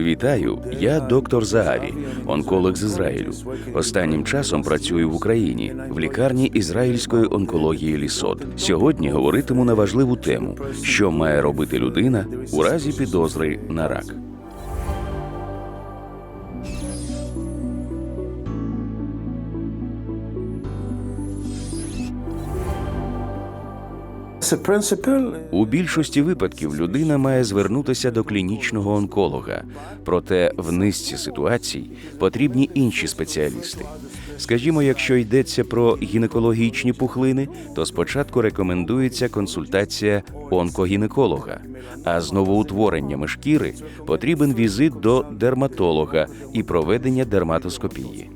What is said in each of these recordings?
Вітаю, я доктор Заагаві, онколог з Ізраїлю. Останнім часом працюю в Україні в лікарні ізраїльської онкології Лісот. Сьогодні говоритиму на важливу тему, що має робити людина у разі підозри на рак. У більшості випадків людина має звернутися до клінічного онколога, проте в низці ситуацій потрібні інші спеціалісти. Скажімо, якщо йдеться про гінекологічні пухлини, то спочатку рекомендується консультація онкогінеколога, а з новоутвореннями шкіри потрібен візит до дерматолога і проведення дерматоскопії.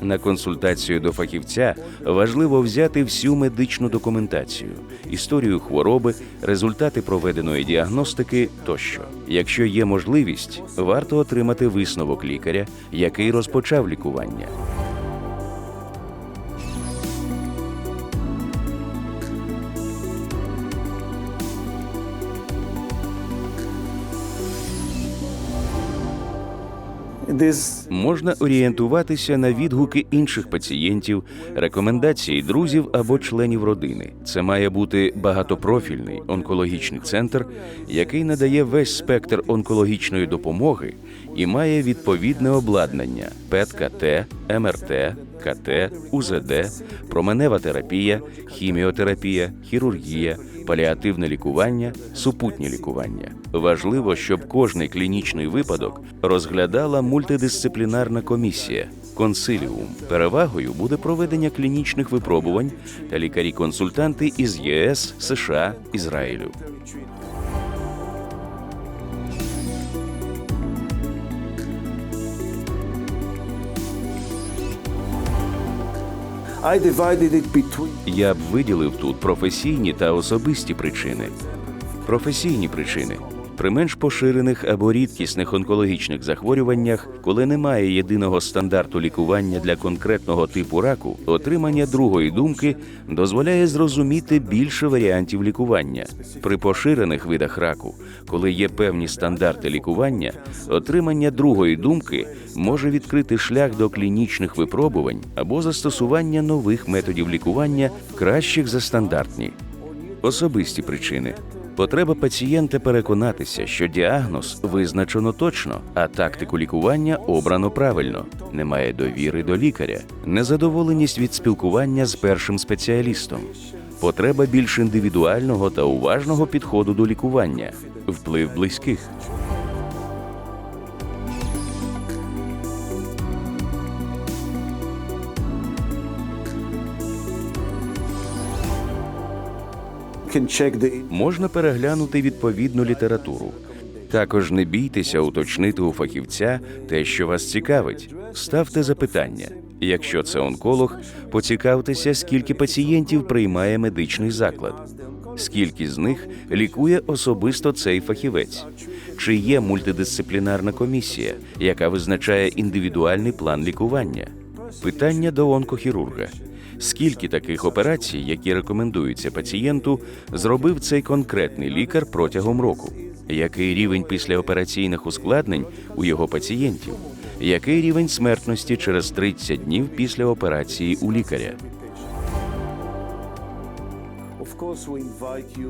На консультацію до фахівця важливо взяти всю медичну документацію, історію хвороби, результати проведеної діагностики тощо. Якщо є можливість, варто отримати висновок лікаря, який розпочав лікування. Можна орієнтуватися на відгуки інших пацієнтів, рекомендації друзів або членів родини. Це має бути багатопрофільний онкологічний центр, який надає весь спектр онкологічної допомоги і має відповідне обладнання: ПЕТ-КТ, МРТ, КТ, УЗД, променева терапія, хіміотерапія, хірургія, паліативне лікування, супутнє лікування. Важливо, щоб кожний клінічний випадок розглядала мультидисциплінарна комісія. Консиліум перевагою буде проведення клінічних випробувань та лікарі-консультанти із ЄС, США, Ізраїлю. Я б виділив тут професійні та особисті причини. Професійні причини. При менш поширених або рідкісних онкологічних захворюваннях, коли немає єдиного стандарту лікування для конкретного типу раку, отримання другої думки дозволяє зрозуміти більше варіантів лікування. При поширених видах раку, коли є певні стандарти лікування, отримання другої думки може відкрити шлях до клінічних випробувань або застосування нових методів лікування, кращих за стандартні. Особисті причини. Потреба пацієнта переконатися, що діагноз визначено точно, а тактику лікування обрано правильно. Немає довіри до лікаря, незадоволеність від спілкування з першим спеціалістом, потреба більш індивідуального та уважного підходу до лікування, вплив близьких. Можна переглянути відповідну літературу. Також не бійтеся уточнити у фахівця те, що вас цікавить. Ставте запитання. Якщо це онколог, поцікавтеся, скільки пацієнтів приймає медичний заклад, скільки з них лікує особисто цей фахівець, чи є мультидисциплінарна комісія, яка визначає індивідуальний план лікування. Питання до онкохірурга. Скільки таких операцій, які рекомендуються пацієнту, зробив цей конкретний лікар протягом року? Який рівень післяопераційних ускладнень у його пацієнтів? Який рівень смертності через 30 днів після операції у лікаря?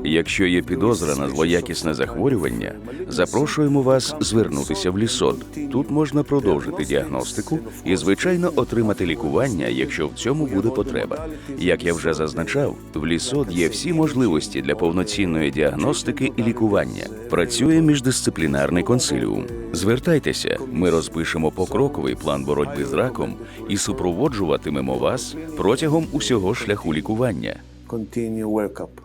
Якщо є підозра на злоякісне захворювання, запрошуємо вас звернутися в лісод. Тут можна продовжити діагностику і, звичайно, отримати лікування, якщо в цьому буде потреба. Як я вже зазначав, в лісод є всі можливості для повноцінної діагностики і лікування. Працює міждисциплінарний консиліум. Звертайтеся, ми розпишемо покроковий план боротьби з раком і супроводжуватимемо вас протягом усього шляху лікування. continue World Cup.